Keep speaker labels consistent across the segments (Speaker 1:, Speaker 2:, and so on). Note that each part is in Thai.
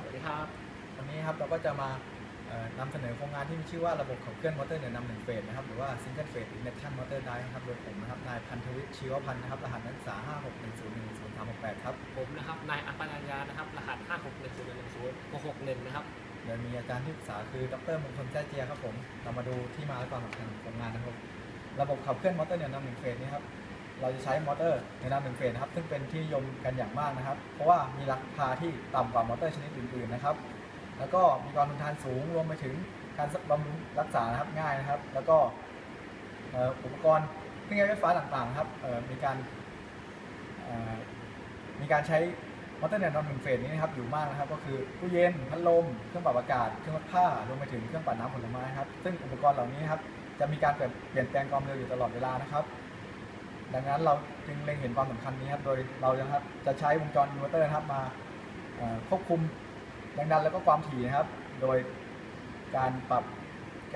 Speaker 1: สวัสดีครับ
Speaker 2: วันนี้ครับเราก็จะมาเอ่อนำเสนอโครงงานที่มีชื่อว่าระบบขับเคลื่อนมอเตอร์เหนือนำหนึ่งเฟสนะครับหรือว่า Single Phase Induction Motor Drive นะครับโดยผมนะครับนายพันธวิทย์ชีวพันธ์นะครับรหัสนักศึกษา 561010368ครับ
Speaker 1: ผมนะครับ นายอัปปนัญญานะครับ รหัส 5 6 1 0 1 0 6 6 1 นะครับ
Speaker 2: โดยมีอาจารย์ที่ปรึกษาคือดรมงคลแจ้เจียครับผม เรามาดูที่มาและความสำคัญของโครงงานนะครับ ระบบขับเคลื่อนมอเตอร์เหนือนำหนึ่งเฟสนี้ครับ เราจะใช้มอเตอร์เหนือนำหนึ่งเฟสนะครับ ซึ่งเป็นที่นิยมกันอย่างมากนะครับ เพราะว่ามีราคาที่ต่ำกว่ามอเตอร์ชนิดอื่นๆนะครับ แล้วก็มีความทนทานสูงรวมไปถึงการบำรุงรักษานะครับง่ายนะครับ แล้วก็อุปกรณ์เครื่องใช้ไฟฟ้าต่างๆครับมีการมีการใช้มอเตอร์แนวนำหนึ่งเฟสนี้นะครับอยู่มากนะครับ ก็คือตู้เย็นพัดลม เครื่องปรับอากาศ เครื่องวัดค่ารวมไปถึงเครื่องปั่นน้ำผลไม้ครับซึ่งอุปกรณ์เหล่านี้ครับจะมีการเปลี่ยนเปลี่ยนแปลงความเร็วอยู่ตลอดเวลานะครับ ดังนั้นเราจึงเล็งเห็นความสำคัญนี้ครับโดยเราจะครับจะใช้วงจรอินเวอร์เตอร์นะครับมาควบคุมแรงดันแล้วก็ความถี่นะครับ โดยการปรับ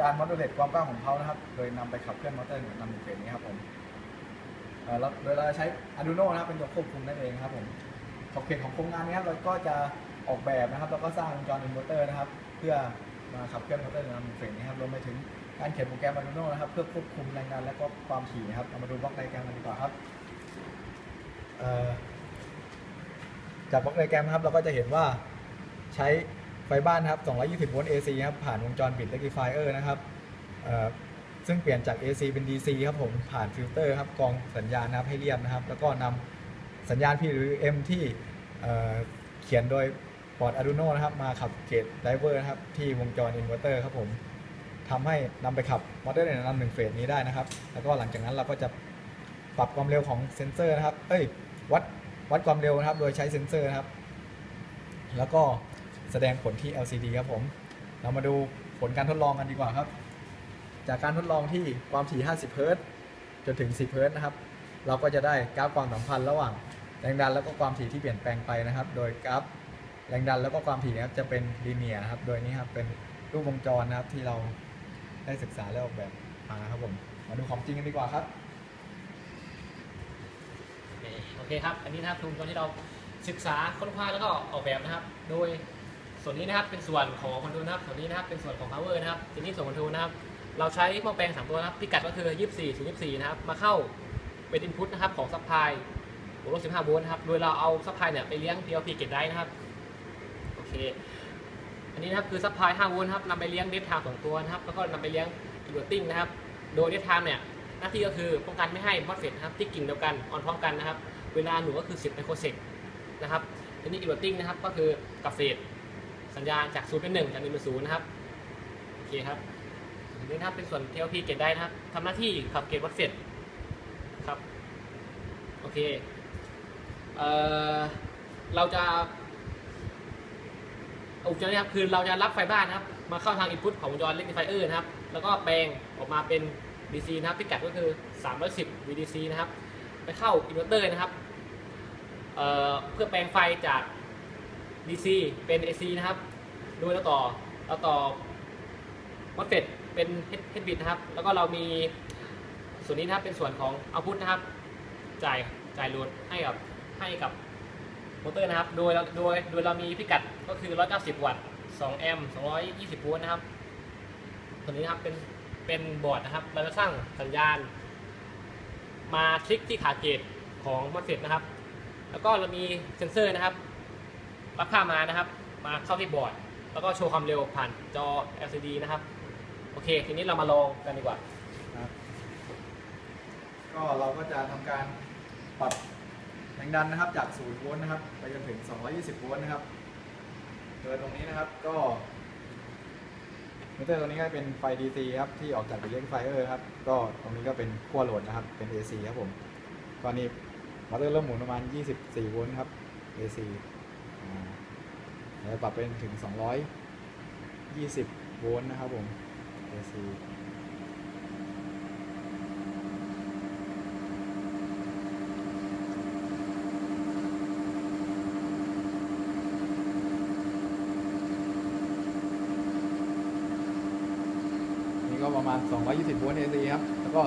Speaker 2: การมอดเลตความกว้างของเขานะครับ โดยนำไปขับเคลื่อนมอเตอร์นำหนึ่งเฟสนี้ครับผมเอ่อแล้วโดยเราใช้ Arduino นะครับเป็นตัวควบคุมนั่นเองครับผมขอบเขตของโครงงานนี้ครับเราก็จะออกแบบนะครับ แล้วก็สร้างวงจรอินเวอร์เตอร์นะครับ เพื่อ มาขับเคลื่อนมอเตอร์นำหนึ่งเฟสนี้ครับรวมไปถึงการเขียนโปรแกรม Arduino นะครับ เพื่อควบคุมแรงดันและก็ความถี่นะครับเรามาดูบล็อกไดแกรมกันดีกว่าครับจากบล็อกไดแกรมนะครับเราก็จะเห็นว่าใช้ไฟบ้านนะครับ 220 โวลต์ AC ครับผ่านวงจรบิด rectifier นะครับซึ่งเปลี่ยนจาก AC เป็น DC ครับผมผ่านฟิลเตอร์ครับกรองสัญญาณนะครับให้เรียบนะครับ แล้วก็นำสัญญาณ PWM ที่เอ่อเขียนโดย พอร์ต Arduino นะครับ มาขับเกตไดเวอร์นะครับ ที่วงจรอินเวอร์เตอร์ครับผมทำให้นำไปขับมอเตอร์ในนำหนึ่งเฟสนี้ได้นะครับ แล้วก็หลังจากนั้นเราก็จะปรับความเร็วของเซนเซอร์นะครับ เอ้ย วัด วัดความเร็วนะครับ โดยใช้เซนเซอร์นะครับ แล้วก็แสดงผลที่ LCD ครับผม เรามาดูผลการทดลองกันดีกว่าครับ จากการทดลองที่ความถี่ 50 เฮิร์ตจนถึง 10 เฮิร์ตนะครับ เราก็จะได้กราฟความสัมพันธ์ระหว่างแรงดันแล้วก็ความถี่ที่เปลี่ยนแปลงไปนะครับ โดยกราฟ แรงดันแล้วก็ความถี่นะครับจะเป็นลีเนียครับ โดยนี้ครับเป็นรูปวงจรนะครับที่เราได้ศึกษาและออกแบบมาครับผม มาดูของจริงกันดีกว่าครับ
Speaker 1: โอเคครับ อันนี้นะครับทุนตอนที่เราศึกษาค้นคว้าแล้วก็ออกแบบนะครับ โดยส่วนนี้นะครับเป็นส่วนของคอนโทรลนะครับ ส่วนนี้นะครับเป็นส่วนของ power นะครับทีนี้ส่วนคอนโทรลนะครับ เราใช้หม้อแปลงสามตัวนะครับพิกัดก็คือ 24ถึง24 นะครับ มาเข้าเป็น input นะครับของ supply โวลต์15โวลต์นะครับ โดยเราเอา supply เนี่ยไปเลี้ยง PLP เกตได้นะครับ อเคอันนี้นะครับคือ supply 5โวลต์ครับนำไปเลี้ยง dead time สองตัวนะครับ แล้วก็นำไปเลี้ยง inverting นะครับ โดย dead time เนี่ยหน้าที่ก็คือป้องกันไม่ให้ MOSFET นะครับที่กิ่งเดียวกันออนพร้อมกันนะครับ เวลาหนูก็คือ 10ไมโครเซกนะครับทีนี้ inverting นะครับก็คือกับเฟสสัญญาณจาก0เป็น1จาก1เป็น0นย์นะครับโอเคครับอันนี้นะครับเป็นส่วน TLP เกตได้นะครับทำหน้าที่ขับเกตวัดเฟสครับโอเคเอ่อเราจะ อุปกรณ์นี้ครับคือเราจะรับไฟบ้านนะครับ มาเข้าทาง input ของวงจร rectifier นะครับ แล้วก็แปลงออกมาเป็น DC นะครับพิกัดก็คือ 310 VDC นะครับ ไปเข้าอินเวอร์เตอร์นะครับเเพื่อแปลงไฟจาก DC เป็น AC นะครับโดยเราต่อเราต่อมอสเฟตเป็นเฮดบิดนะครับ แล้วก็เรามีส่วนนี้นะครับเป็นส่วนของเอาพุทนะครับ จ่ายจ่ายโหลดให้กับให้กับ มอเตอร์นะครับ โดยเราโดยโดยเรามีพิกัดก็คือ 190 วัตต์ 2 แอมป์ 220 โวลต์นะครับ ตัวนี้นะครับเป็นเป็นบอร์ดนะครับ เราจะสร้างสัญญาณ มาคลิกที่ขาเกตของมอสเฟตนะครับ แล้วก็เรามีเซ็นเซอร์นะครับ รับค่ามานะครับ มาเข้าที่บอร์ด แล้วก็โชว์ความเร็วผ่านจอ LCD นะครับ โอเค ทีนี้เรามาลองกันดีกว่า
Speaker 2: ก็เราก็จะทำการปรับ แรงดันนะครับจาก0โวลต์นะครับไปจนถึง 220โวลต์นะครับโดยตรงนี้นะครับก็มิเตอร์ตัวนี้ก็เป็นไฟ DC ครับที่ออกจากเลี้ยงไฟเออร์ครับก็ตรงนี้ก็เป็นขั้วโหลดนะครับเป็น AC ครับผมตอนนี้มอเตอร์เริ่มหมุนประมาณ 24โวลต์ครับ AC แล้วปรับเป็นถึง 220 โวลต์นะครับผม AC นี่ก็ ประมาณ 220 โวลต์ AC ครับ แล้วก็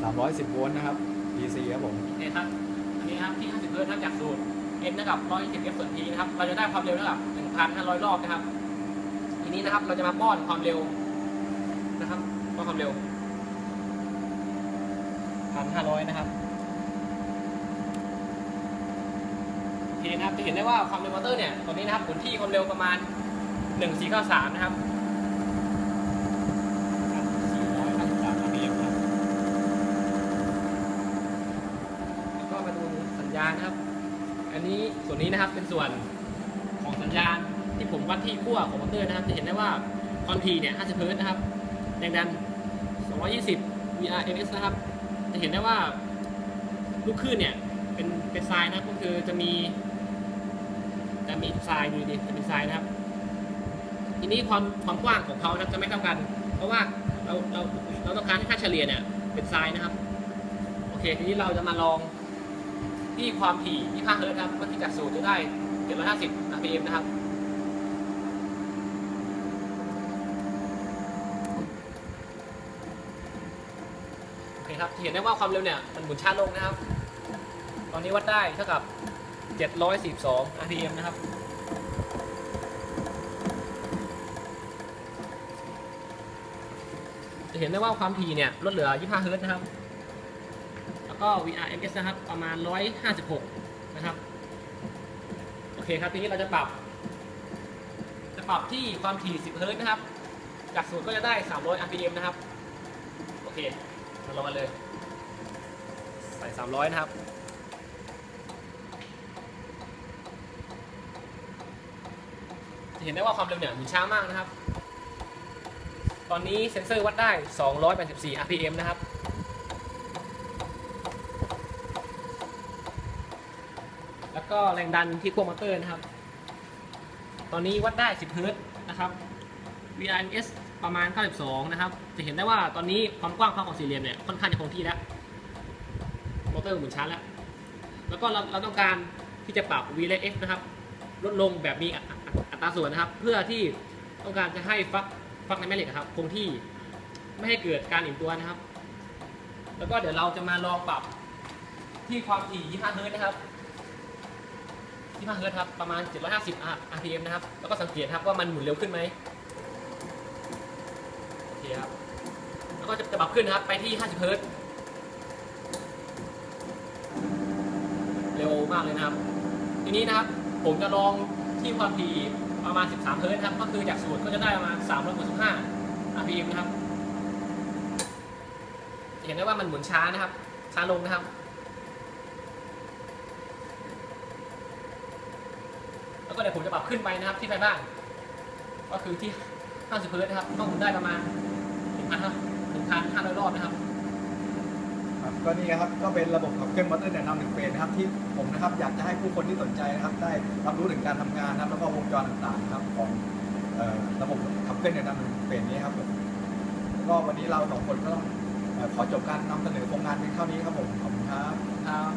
Speaker 2: 310 โวลต์นะครับ DC ครับผม
Speaker 1: โอเคครับอันนี้ครับที่ 50เฮิร์ตซ์ครับจากสูตร n เท่ากับ120 f ส่วน t นะครับ เราจะได้ความเร็วเท่ากับ 1,500 รอบนะครับ ทีนี้นะครับเราจะมาป้อนความเร็วนะครับป้อนความเร็ว 1,500 นะครับโอเคนะครับจะเห็นได้ว่าความเร็วมอเตอร์เนี่ยตอนนี้นะครับหมุนที่ความเร็วประมาณ 1493 นะครับ 493 rpm ครับ แล้วก็มาดูสัญญาณนะครับ อันนี้ส่วนนี้นะครับเป็นส่วนของสัญญาณที่ผมวัดที่ขั้วของมอเตอร์นะครับ จะเห็นได้ว่าความถี่เนี่ย 50เฮิร์ตนะครับแรงดัน 220 VRMS นะครับ จะเห็นได้ว่าลูกคลื่นเนี่ยเป็นเป็นทรายนะก็คือจะมี จะมีทรายอยู่ดีจะเป็นทรายนะครับ ทีนี้ความความกว้างของเขานะครับจะไม่เท่ากัน เพราะว่าเราเราเราต้องการให้ค่าเฉลี่ยเนี่ยเป็นทรายนะครับ โอเค ทีนี้เราจะมาลอง ที่ความถี่ที่5เฮิร์ตซ์ครับว่าที่จากศูนย์จะได้ 750 rpm นะครับโอเคครับเห็นได้ว่าความเร็วเนี่ยมันหมุนช้าลงนะครับ ตอนนี้วัดได้เท่ากับ 742 rpm นะครับจะเห็นได้ว่าความถี่เนี่ยลดเหลือ 25 เฮิร์ตซ์นะครับ ก็ VRMS นะครับ ประมาณ 156 นะครับ โอเคครับ ทีนี้เราจะปรับ จะปรับที่ความถี่ 10เฮิร์ตนะครับ จากศูนย์ก็จะได้ 300 rpm นะครับ โอเค มาลองกันเลย ใส่ 300 นะครับจะเห็นได้ว่าความเร็วเนี่ยหมุนช้ามากนะครับ ตอนนี้เซ็นเซอร์วัดได้ 284 rpm นะครับ แล้ว ก็แรงดันที่ขั้วมอเตอร์นะครับ ตอนนี้วัดได้ 10เฮิร์ตซ์นะครับ VRMS ประมาณ 92 นะครับ จะเห็นได้ว่าตอนนี้ความกว้างของสี่เหลี่ยมเนี่ยค่อนข้างจะคงที่แล้ว มอเตอร์หมุนช้าแล้ว แล้วก็เราเราต้องการที่จะปรับ V และ F นะครับ ลดลงแบบมีอัตราส่วนนะครับ เพื่อที่ต้องการจะให้ฟักฟักในแม่เหล็กครับ คงที่ไม่ให้เกิดการอิ่มตัวนะครับ แล้วก็เดี๋ยวเราจะมาลองปรับที่ความถี่25เฮิร์ตซ์นะครับ 25เฮิร์ตซ์ครับ ประมาณ 750 rpm นะครับ แล้วก็สังเกตครับว่ามันหมุนเร็วขึ้นไหมโอเคครับ แล้วก็จะจะปรับขึ้นนะครับ ไปที่ 50เฮิร์ตซ์เร็วมากเลยนะครับ ทีนี้นะครับ ผมจะลองที่ความถี่ประมาณ 13เฮิร์ตซ์ครับ ก็คือจากศูนย์ก็จะได้ประมาณ365 rpm นะครับ เห็นได้ว่ามันหมุนช้านะครับ ช้าลงนะครับ แล้วก็เดี๋ยวผมจะปรับขึ้นไปนะครับที่ไฟบ้าน ก็คือที่ 50เฮิร์ตซ์นะครับ ต้องหมุนได้ประมาณ1,500รอบนะครับ
Speaker 2: ครับก็นี่ครับก็เป็นระบบขับเคลื่อนมอเตอร์แนะนำหนึ่งเฟสนะครับที่ผมนะครับอยากจะให้ผู้คนที่สนใจนะครับ ได้รับรู้ถึงการทำงานนะครับแล้วก็วงจรต่างๆนะครับของเอ่อระบบขับเคลื่อนแนะนำหนึ่งเฟสนี้ครับผมแล้วก็วันนี้เราสองคนก็ต้องเอ่อขอจบการนำเสนอโครงงานเพียงเท่านี้ครับผมขอบคุณครับ
Speaker 1: ครับ